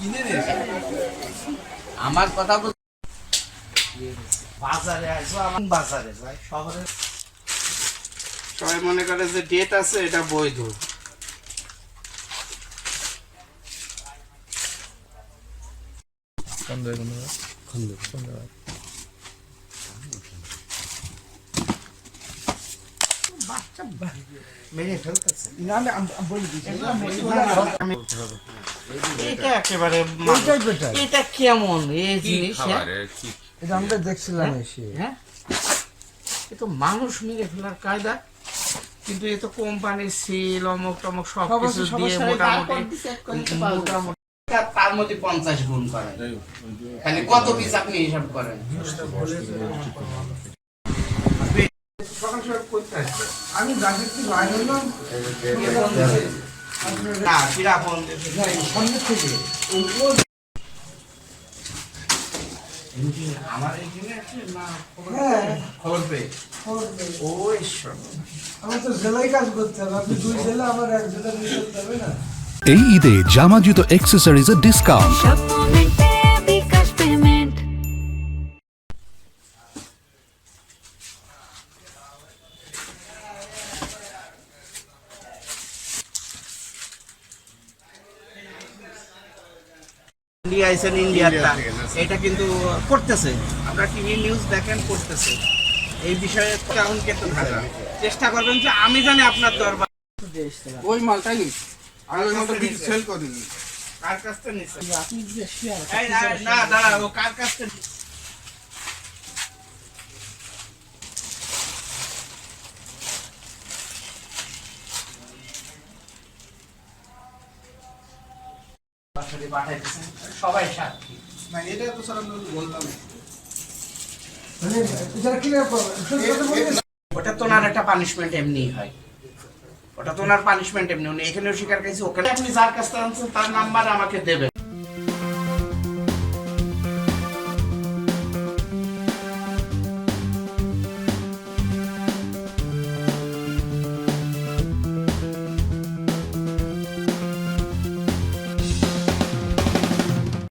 কিনে নিয়েছে আমার কথা বল বাজারে আসব আমার বাজারে ভাই শহরে সবাই মনে করে যে ডেট আছে এটা বৈধ। বাচ্চা মেরে ফেলতেছে। না না আমি বলে দিচ্ছি এটা একেবারে এইটাই বেটার এটা কেমন? এই জিনিস? এটা আমরা দেখছিলাম এসে। হ্যাঁ? এ তো মানুষ মেরে ফেলার কায়দা। কিন্তু এ তো কোম্পানির সিল অমুক টমক সব সব কিছু দিয়ে মোটামুটি মোটামুটি। তার মধ্যে পঞ্চাশ গুণ করেন। তাহলে কত পিস আপনি হিসাব করেন? সকাল সকাল করতে আসছে আমি গাছের থেকে বাইরে হলাম না চিরাপন সামনে থেকে। আমার এখানে আছে না খবর হ্যাঁ। পেয়ে? ও ঈশ্বর। আমার তো জেলায় কাজ করতে হবে আপনি দুই জেলা আমার এক জেলা নিয়ে করতে হবে না। এই ঈদে জামা জুতো অ্যাক্সেসরিজের ডিসকাউন্ট আইসেন ইন্ডিয়াটা এটা কিন্তু করতেছে। আমরা টিভি নিউজ দেখেন করতেছে। এই বিষয়ে কেমন কেটে চেষ্টা করবেন যে আমি জানি আপনার দরবার। ওই মালটাই নিস আর ওই মালটা সেল করিনি। কার কাছ থেকে নিচ্ছেন এই না না দাঁড়া ও কার কাছ থেকে পাঠাইতেছেন। সবাই সাক্ষী। না এটা তো স্যার মানে ওটা তো ওনার একটা পানিশমেন্ট এমনি হয়। ওটা তো ওনার পানিশমেন্ট এমনি। উনি এখানেও স্বীকার করেছে ওখানে। আপনি যার কাছ থেকে আনছেন তার নাম্বার আমাকে দেবেন।